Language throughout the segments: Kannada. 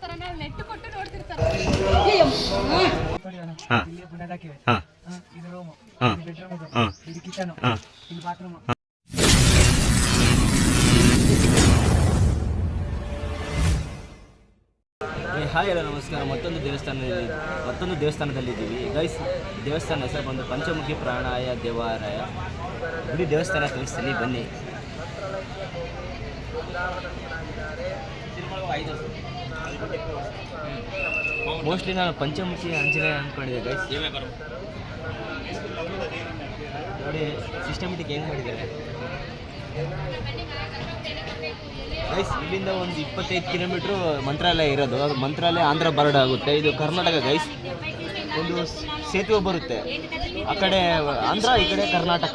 ನೋಡ್ತಾರ ನಾವು ನೆಟ್ ಕೊಟ್ಟು ನೋಡ್ತಿರ್ತಾರ. ಹಾ. ಇಲ್ಲಿ ಬುಡದ ಹಾ. ಹಾ, ಇದು ರೂಮ್ ಹಾ. ಇದು ಬೆಡ್ರೂಮ್ ಇದು ಹಾ. ಇದು ಕಿಚನ್ ಹಾ. ಇದು ಬಾತ್ರೂಮ್ ಹಾಯ್ ಎಲ್ಲ ನಮಸ್ಕಾರ. ಮತ್ತೊಂದು ದೇವಸ್ಥಾನದಲ್ಲಿ ಮತ್ತೊಂದು ದೇವಸ್ಥಾನದಲ್ಲಿದ್ದೀವಿ. ಗೈಸ್ ದೇವಸ್ಥಾನ ಹೆಸರು ಬಂದು ಪಂಚಮುಖಿ ಪ್ರಾಣಾಯ ದೇವಾಲಯ. ಗುಡಿ ದೇವಸ್ಥಾನ ತೋರಿಸ್ತೀನಿ ಬನ್ನಿ. ಮೋಸ್ಟ್ಲಿ ನಾನು ಪಂಚಮುಖಿ ಆಂಜನೇಯ ಅಂದ್ಕೊಂಡಿದ್ದೆ ಗೈಸ್ ನೋಡಿ ಸಿಸ್ಟಮೆಟಿಕ್ ಏನು ಮಾಡಿದ್ದಾರೆ. ಗೈಸ್ ಇಲ್ಲಿಂದ ಒಂದು ಇಪ್ಪತ್ತೈದು ಕಿಲೋಮೀಟ್ರು ಮಂತ್ರಾಲಯ ಇರೋದು. ಅದು ಮಂತ್ರಾಲಯ ಆಂಧ್ರ ಬಾರ್ಡರ್ ಆಗುತ್ತೆ. ಇದು ಕರ್ನಾಟಕ ಗೈಸ್ ಒಂದು ಸೇತುವೆ ಬರುತ್ತೆ. ಆ ಕಡೆ ಆಂಧ್ರ, ಈ ಕಡೆ ಕರ್ನಾಟಕ.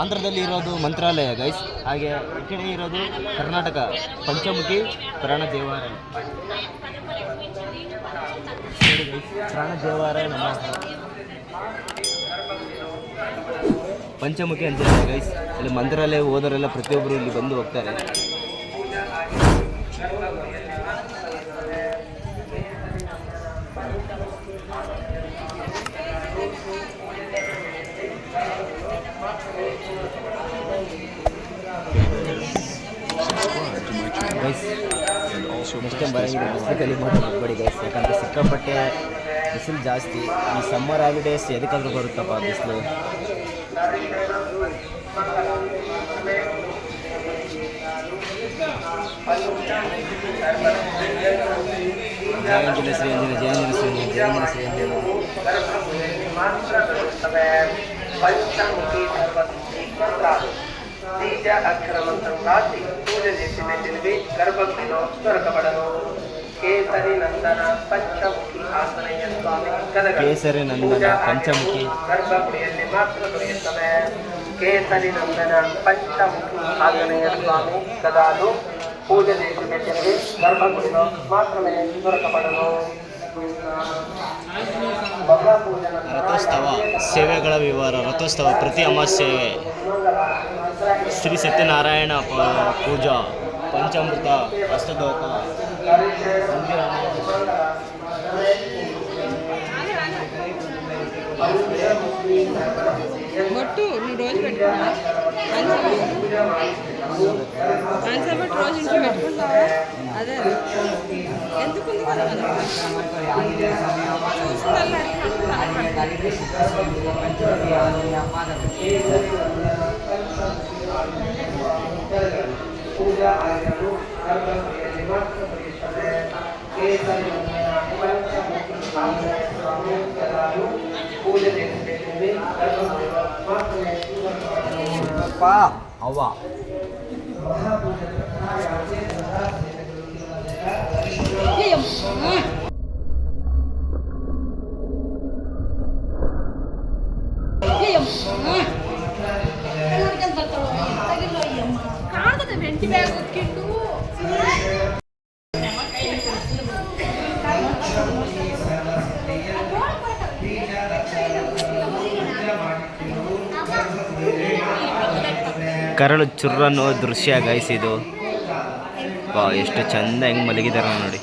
ಆಂಧ್ರದಲ್ಲಿ ಇರೋದು ಮಂತ್ರಾಲಯ ಗೈಸ್ ಹಾಗೆ ಈ ಕಡೆ ಇರೋದು ಕರ್ನಾಟಕ. ಪಂಚಮುಖಿ, ಪ್ರಾಣ ದೇವಾಲಯ. ಪ್ರಾಣ ದೇವಾಲಯ ನಮ್ಮ ಪಂಚಮುಖಿ ಅಂತಾರೆ ಗೈಸ್ ಇಲ್ಲಿ ಮಂತ್ರಾಲಯ ಹೋದರೆಲ್ಲ ಪ್ರತಿಯೊಬ್ಬರು ಇಲ್ಲಿ ಬಂದು ಹೋಗ್ತಾರೆ. ಗೈಸ್ ನೆಕ್ಸ್ಟ್ ಟೈಮ್ ಬರೋಂಗಿಲ್ಲ ಮಾಡಿ ಗೈಸ್ ಯಾಕಂದರೆ ಸಿಕ್ಕಾಪಟ್ಟೆ ಬಿಸಿಲು ಜಾಸ್ತಿ. ಈ ಸಮ್ಮರ್ ಹಾಲಿಡೇಸ್ ಎದಕ್ಕಾದರೂ ಬರುತ್ತಪ್ಪ ಬಿಸಿಲು? ಜಯಂಜಲಿ ಶ್ರೀ ಜಯಂಜಲಿ ಜಯಂಜನ ಜಯಂಜಲಿ ಅಂಜನ ಜಯಂಜನ ಶ್ರೀ ಅಂಜನ ಮಂತ್ರ బీజ అక్షర మంత్రం రాసి పూజ చేసిన తెలివి గర్భగుడిలో దొరకబడను కేసరి నందన పంచముఖి ఆంజనేయ స్వామి కదగ ಕೇಸರಿ ನಂದನ ಪಂಚಮುಖಿ ಗರ್ಭಗುಡಿಯಲ್ಲಿ ಮಾತ್ರ ದೊರೆಯುತ್ತವೆ ಕೇಸರಿ ನಂದನ ಪಂಚಮುಖಿ ಆಂಜನೇಯ ಸ್ವಾಮಿ ಗದಾಲು ಪೂಜೆ చేసిన తెలివి గర్భగుడిలో మాత్రమే దొరకబడను ಮಗಾ ಪೂಜನ ರಥೋತ್ಸವ ಸೇವೆಗಳ ವಿವರ ರಥೋತ್ಸವ ಪ್ರತಿ ಅಮಾವಾಸ್ಯೆ శ్రీ సత్యనారాయణ పూజ పంచామృత అష్టదోత బొట్టు నువ్వు రోజు పెట్టుకున్నా ఆన్సర్ బట్ రోజు ఇంట్లో పెట్టుకుంటావా? అదే ఎందుకుంది చూసిందల్లా पूजा आयतनु सर्व निमत्त परिषदे केसर निमत्त मुख्य प्रमुख कलानु पूजा देशदेशमे सर्व निमत्त पाप हवा महापूजा प्रकार आते सदा ಕರಳು ಚುರ್ರ ಅನ್ನೋ ದೃಶ್ಯ ಗೈಸ್ ಇದು ಎಷ್ಟು ಚಂದ ಹೆಂಗ್ ಮಲಗಿದಾರ ನೋಡಿ.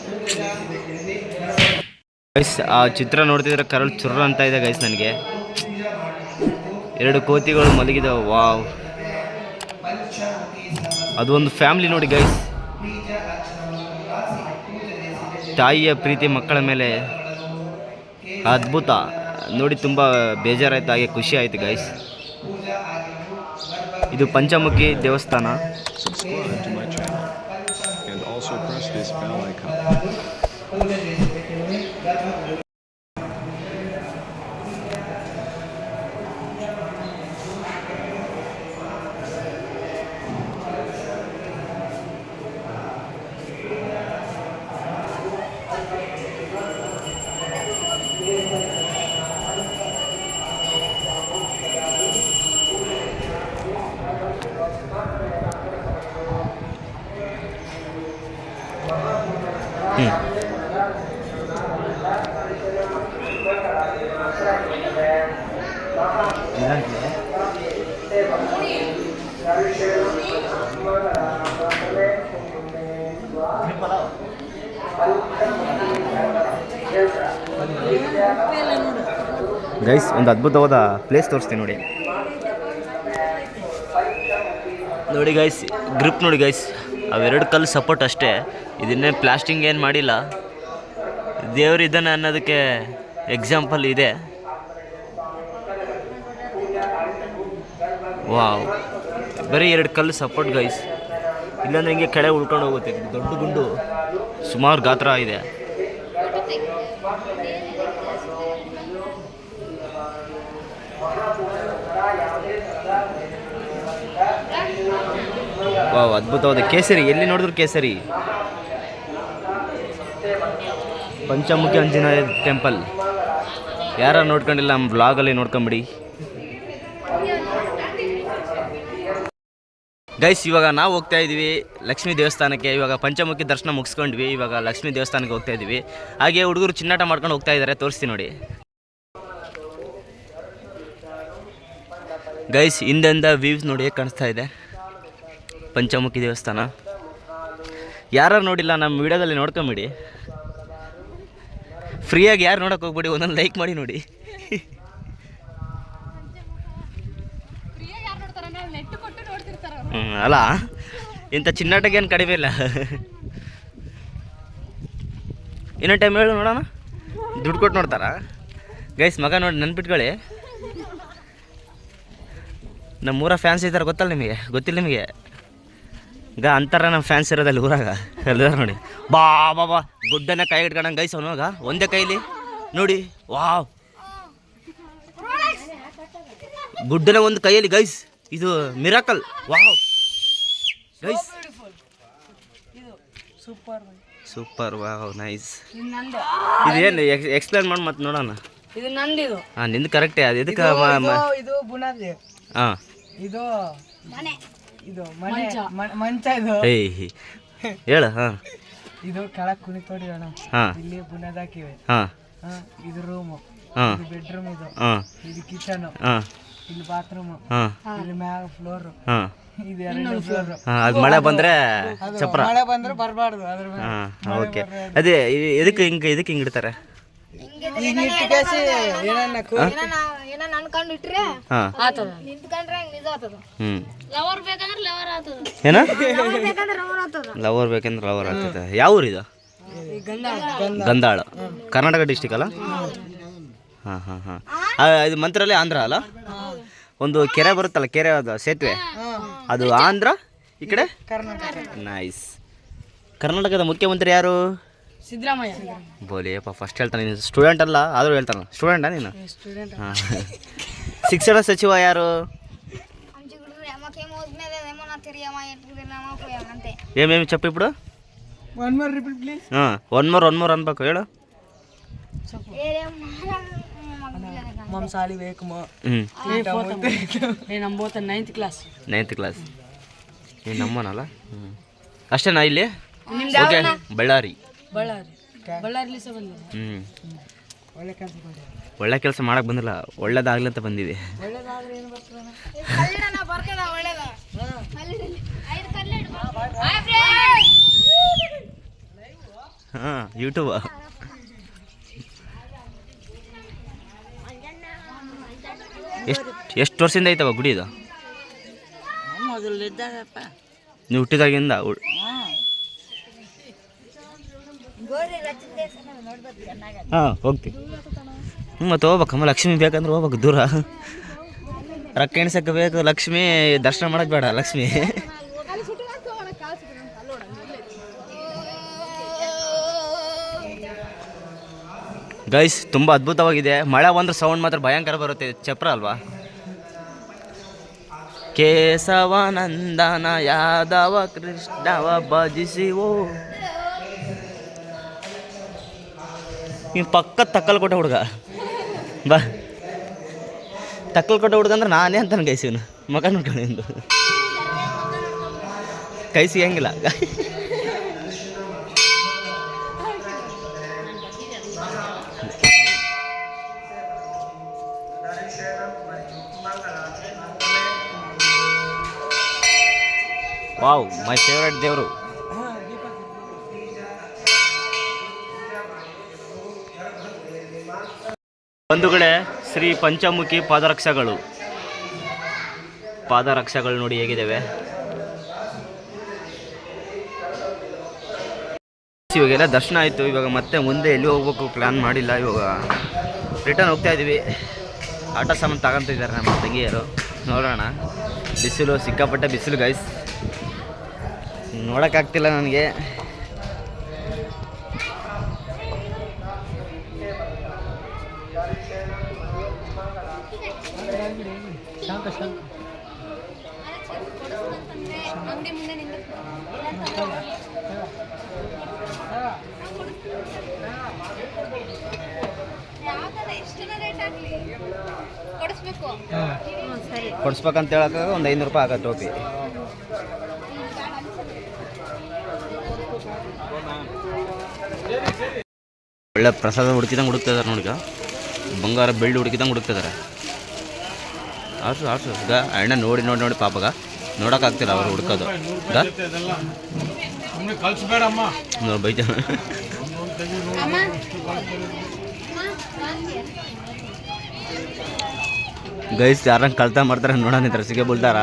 ಗೈಸ್ ಆ ಚಿತ್ರ ನೋಡ್ತಿದ್ರೆ ಕರಳು ಚುರ್ರ ಅಂತ ಇದೆ ಗೈಸ್ ನನಗೆ. ಎರಡು ಕೋತಿಗಳು ಮಲಗಿದಾವೆ, ವಾವ್. ಅದು ಒಂದು ಫ್ಯಾಮ್ಲಿ ನೋಡಿ ಗೈಸ್ ತಾಯಿಯ ಪ್ರೀತಿ ಮಕ್ಕಳ ಮೇಲೆ. ಅದ್ಭುತ. ನೋಡಿ ತುಂಬ ಬೇಜಾರಾಯ್ತು, ಹಾಗೆ ಖುಷಿ ಆಯ್ತು ಗೈಸ್ ಇದು ಪಂಚಮುಖಿ ದೇವಸ್ಥಾನ. ಗೈಸ್ ಒಂದು ಅದ್ಭುತವಾದ ಪ್ಲೇಸ್ ತೋರಿಸ್ತೀನಿ ನೋಡಿ. ನೋಡಿ ಗೈಸ್ ಗ್ರಿಪ್ ನೋಡಿ ಗೈಸ್ ಅವೆರಡು ಕಲ್ಲು ಸಪೋರ್ಟ್ ಅಷ್ಟೇ. ಇದನ್ನೇ ಪ್ಲಾಸ್ಟಿಂಗ್ ಏನು ಮಾಡಿಲ್ಲ. ದೇವರಿದ್ದಾನೆ ಅನ್ನೋದಕ್ಕೆ ಎಕ್ಸಾಂಪಲ್ ಇದೆ. ವಾವ್. ಬರೀ ಎರಡು ಕಲ್ಲು ಸಪೋರ್ಟ್ ಗೈಸ್ ಇಲ್ಲಾಂದ್ರೆ ಹಿಂಗೆ ಕೆಳಗೆ ಉಳ್ಕೊಂಡು ಹೋಗುತ್ತೆ. ದೊಡ್ಡ ಗುಂಡು. ಸುಮಾರು ಗಾತ್ರ ಇದೆ. ವಾವ್, ಅದ್ಭುತವಾದ ಕೇಸರಿ. ಎಲ್ಲಿ ನೋಡಿದ್ರು ಕೇಸರಿ? ಪಂಚಮುಖಿ ಆಂಜನೇಯ ಟೆಂಪಲ್. ಯಾರು ನೋಡ್ಕೊಂಡಿಲ್ಲ, ನಮ್ಮ ಬ್ಲಾಗಲ್ಲಿ ನೋಡ್ಕೊಂಬಿಡಿ. ಗೈಸ್ ಇವಾಗ ನಾವು ಹೋಗ್ತಾ ಇದ್ದೀವಿ ಲಕ್ಷ್ಮೀ ದೇವಸ್ಥಾನಕ್ಕೆ. ಇವಾಗ ಪಂಚಮುಖಿ ದರ್ಶನ ಮುಗಿಸ್ಕೊಂಡ್ವಿ. ಇವಾಗ ಲಕ್ಷ್ಮೀ ದೇವಸ್ಥಾನಕ್ಕೆ ಹೋಗ್ತಾ ಇದ್ದೀವಿ. ಹಾಗೆ ಹುಡುಗರು ಚಿನ್ನಾಟ ಮಾಡ್ಕೊಂಡು ಹೋಗ್ತಾ ಇದ್ದಾರೆ. ತೋರಿಸ್ತೀನಿ ನೋಡಿ. ಗೈಸ್ ಹಿಂದೆಂದ ವ್ಯೂಸ್ ನೋಡಿ ಕಾಣಿಸ್ತಾ ಇದೆ. ಪಂಚಮುಖಿ ದೇವಸ್ಥಾನ. ಯಾರು ನೋಡಿಲ್ಲ ನಮ್ಮ ವಿಡಿಯೋದಲ್ಲಿ ನೋಡ್ಕೊಂಬಿಡಿ. ಫ್ರೀಯಾಗಿ ಯಾರು ನೋಡೋಕೆ ಹೋಗ್ಬಿಡಿ ಒಂದೊಂದು ಲೈಕ್ ಮಾಡಿ ನೋಡಿ. ಹ್ಞೂ ಅಲ್ಲ ಇಂಥ ಚಿನ್ನಾಟಗೇನು ಕಡಿಮೆ ಇಲ್ಲ. ಇನ್ನೊಂದು ಟೈಮ್ ಹೇಳು ನೋಡೋಣ. ದುಡ್ಡು ಕೊಟ್ಟು ನೋಡ್ತಾರಾ? ಗೈಸ್ ಮಗ ನೋಡಿ ನೆನ್ಪಿಟ್ಕೊಳ್ಳಿ. ನಮ್ಮೂರ ಫ್ಯಾನ್ಸ್ ಇದ್ದಾರೆ ಗೊತ್ತಲ್ಲ ನಿಮಗೆ? ಗೊತ್ತಿಲ್ಲ ನಿಮಗೆ? ಈಗ ಅಂತಾರ ನಮ್ಮ ಫ್ಯಾನ್ಸ್ ಇರೋದಲ್ಲಿ ಊರಾಗ ಎಲ್ಲರೂ ನೋಡಿ. ಬಾ ಬಾ ಬಾ. ಗುಡ್ಡನ ಕೈ ಇಟ್ಕೊಂಡಂಗೆ ಗೈಸ್ ಅವನಾಗ ಒಂದೇ ಕೈಲಿ. ನೋಡಿ ವಾವ್. ಗುಡ್ಡನ ಒಂದು ಕೈಯಲ್ಲಿ ಗೈಸ್ ಇದು miracle. Wow. Guys. Super wow nice. ಇದೇನು ಎಕ್ಸ್ಪ್ಲೇನ್ ಮಾಡಿ ಮತ್ತೆ ನೋಡೋಣ. ಇದು ನಂದಿದು. ಹಾಂ ನಿಂದು ಕರೆಕ್ಟೇ ಅದು ಇದಕ್ಕೆ ಇದು ಬುನಾದಿ. ಹಾಂ. ಇದು ಇದು ಮನೆ ಮಂಚ. ಇದು. ಏಯ್ ಹೇಳು ಹಾಂ. ಇದು ಕೆಳಗ್ ಕುಣಿತೋಡಿ ಅಣ್ಣ. ಹಾಂ. ಇಲ್ಲಿ ಬುನಾದ್ ಹಾಕಿವೆ. ಹಾಂ. ಹಾ, ಇದು ರೂಮ್ ಹಾಂ. ಇದು ಬೆಡ್ರೂಮ್ ಇದು. ಹಾಂ. ಇದು ಕಿಚನ್ ಹಾಂ. ಇಲ್ಲಿ ಬಾತ್ರೂಮ್ ಹಾಂ. ಇಲ್ಲಿ ಮ್ಯಾಗ ಫ್ಲೋರ್ ಹಾಂ. ಇದು ಫ್ಲೋರ್ ಹಾಂ ಅದು ಮಳೆ ಬಂದರೆ ಚಪ್ರ. ಮಳೆ ಬಂದ್ರೆ ಬರಬಾರ್ದು. ಅದ್ರ ಮೇಲೆ ಹಾಂ ಓಕೆ. ಅದೇ ಇ- ಇದಕ್ಕೆ ಹಿಂಗೆ ಇದಕ್ಕೆ ಹಿಂಗೆ ಇಡ್ತಾರೆ? ಈಗ ನಿಂತು ಕೇಸಿ ಏನನ್ನ ಕೂ- ಏನೋ ಅನ್ಕೊಂಡು ಇಟ್ರೆ ಹಾಂ. ಆತದ. ನಿಂತ್ಕೊಂಡ್ರೆ ಹಂಗೆ ನಿಜ ಆತದ. ಹ್ಞೂ ಲವರ್ ಬೇಕಂದ್ರೆ ಲವರ್ ಆತದ. ಏನ? ಬೇಕಂದ್ರೆ ಲವರ್ ಆತದ. ಲವರ್ ಬೇಕಂದ್ರೆ ಲವರ್ ಆಗ್ತದೆ. ಯಾವ ಊರಿದು ಗಂಧಾಳ. ಕರ್ನಾಟಕ ಡಿಸ್ಟಿಕ್ ಅಲ್ಲ? ಹಾಂ ಹಾಂ ಹಾಂ. ಇದು ಮಂತ್ರಲ್ಲಿ ಆಂಧ್ರ ಅಲ್ಲ? ಒಂದು ಕೆರೆ ಬರುತ್ತಲ್ಲ ಕೆರೆ ಅದು ಸೇತುವೆ. ಅದು ಆಂಧ್ರ ಈ ಕಡೆ? ನೈಸ್ ಕರ್ನಾಟಕದ ಮುಖ್ಯಮಂತ್ರಿ ಯಾರು? ಸಿದ್ದರಾಮಯ್ಯ ಬೋಲಿಯಪ್ಪ ಫಸ್ಟ್ ಹೇಳ್ತಾನೆ ನೀನು ಸ್ಟೂಡೆಂಟ್ ಅಲ್ಲ ಆದರೂ ಹೇಳ್ತಾನ ಸ್ಟೂಡೆಂಟಾ ನೀನು ಹಾಂ ಶಿಕ್ಷಣ ಸಚಿವ ಯಾರು అంతే ఏమేమి చెప్పు ఇప్పుడు one more repeat please one more one more ಅನ್ಬೇಕು ಹೇಳು ಮಮ್ ಸಾಲಿ ಬೇಕು ಮೋ ಹ್ಞೂ నేను నమ్మబోతా నైన్త్ క్లాస్ ನೈನ್ತ್ ಕ್ಲಾಸ್ ನೀನು ನಮ್ಮನಲ್ಲ ಹ್ಞೂ ಅಷ್ಟೇನಾ ಇಲ್ಲಿ ಓಕೆ ಬಳ್ಳಾರಿ ಬಳ್ಳಾರಿ. ಬಳ್ಳಾರಿಲಿ ಸಹ ಬಂದಿದೆ. ಹ್ಞೂ ಒಳ್ಳೆ ಕೆಲಸ ಮಾಡಕ್ ಒಳ್ಳೆ ಕೆಲಸ ಮಾಡಕ್ಕೆ ಬಂದಿಲ್ಲ ಒಳ್ಳೇದಾಗ್ಲಿ ಅಂತ ಬಂದಿದೆ. ಬರ್ತದ ಹಾಂ ಯೂಟ್ಯೂಬ ಎಷ್ಟು ಎಷ್ಟು ವರ್ಷದಿಂದ ಐತವ ಗುಡಿ ಇದು? ನೀವು ಹುಟ್ಟಿದಾಗಿಂದ ಹಾಂ ಹೋಗ್ತೀವಿ ಮತ್ತೆ ಹೋಗ್ಬೇಕಮ್ಮ ಲಕ್ಷ್ಮಿ ಬೇಕಂದ್ರೆ ಹೋಗ್ಬೇಕು ದೂರ. ರೊಕ್ಕ ಎಣ್ಸಕ್ಕೆ ಬೇಕು, ಲಕ್ಷ್ಮಿ ದರ್ಶನ ಮಾಡೋದು ಬೇಡ, ಲಕ್ಷ್ಮಿ. ಗೈಸ್ ತುಂಬ ಅದ್ಭುತವಾಗಿದೆ. ಮಳೆ ಬಂದ್ರೆ ಸೌಂಡ್ ಮಾತ್ರ ಭಯಂಕರ ಬರುತ್ತೆ. ಚಪ್ರ ಅಲ್ವಾ? ಕೇಶವನಂದನ ಯಾದವ ಕೃಷ್ಣವ ಭಜಿಸಿವೋ. ಈ ಪಕ್ಕ ಕೊಟ್ಟ ಹುಡುಗ. ಬಾ. ತಕ್ಕಲ್ ಕೊಟ್ಟ ಹುಡುಗ ಅಂದ್ರೆ ನಾನೇ ಅಂತಾನೆ ಗೈಸ್ ಇವನು ಮಗ ನೋಡ್ಕೊಂಡು ಎಂದು ಕೈ ಸಿಗಂಗಿಲ್ಲ. ವಾವ್, ಮೈ ಫೇವ್ರೆಟ್ ದೇವರು. ಬಂಧುಗಳೇ, ಶ್ರೀ ಪಂಚಮುಖಿ ಪಾದರಕ್ಷಗಳು. ಪಾದರಕ್ಷಗಳು ನೋಡಿ ಹೇಗಿದ್ದಾವೆ ಇವಾಗೆಲ್ಲ ದರ್ಶನ ಆಯಿತು, ಇವಾಗ ಮತ್ತೆ ಮುಂದೆ ಎಲ್ಲಿ ಹೋಗ್ಬೇಕು ಪ್ಲ್ಯಾನ್ ಮಾಡಿಲ್ಲ, ಇವಾಗ ರಿಟರ್ನ್ ಹೋಗ್ತಾ ಇದ್ದೀವಿ ಆಟ ಸಾಮಾನು ತಗೊಂತಿದ್ದಾರೆ ನಮ್ಮ ತಂಗಿಯರು. ನೋಡೋಣ. ಬಿಸಿಲು, ಸಿಕ್ಕಾಪಟ್ಟೆ ಬಿಸಿಲು ಗೈಸ್ ನೋಡೋಕ್ಕಾಗ್ತಿಲ್ಲ ನನಗೆ. ಅಂಗಡಿ ಮುಂದೆ ನಿಂದ ಯಾವ್ದಾರ ಎಷ್ಟನ ರೇಟ್ ಆಗ್ಲಿ ಕೊಡಿಸ್ಬೇಕು ಸರಿ ಕೊಡಿಸ್ಬೇಕಂತ ಒಂದು ಐನೂರು ರೂಪಾಯಿ ಆಗತ್ತೆ ಟೋಪಿ ಒಳ್ಳೆ ಪ್ರಸಾದ ಹುಡುಕಿದಂಗೆ ಹುಡುಕ್ತಿದಾರೆ ನೋಡಿಗ ಬಂಗಾರ ಬೆಳ್ಳಿ ಹುಡುಕಿದಂಗೆ ಹುಡುಕ್ತಿದಾರೆ ಆಡ್ಸು ಆಡ್ಸು ಈಗ ಅಣ್ಣ ನೋಡಿ ನೋಡಿ ನೋಡಿ ಪಾಪಗ. ನೋಡೋಕ್ಕಾಗ್ತಿಲ್ಲ ಅವ್ರು ಹುಡ್ಕೋದು. ನೋಡಿ ಬೈತ ಗೈಸ್ ಯಾರಂಗೆ ಕಳ್ತಾ ಮಾಡ್ತಾರೆ ನೋಡೋಣ ಇದ್ರೆ ಸಿಗೆ ಬೀಳ್ತಾರ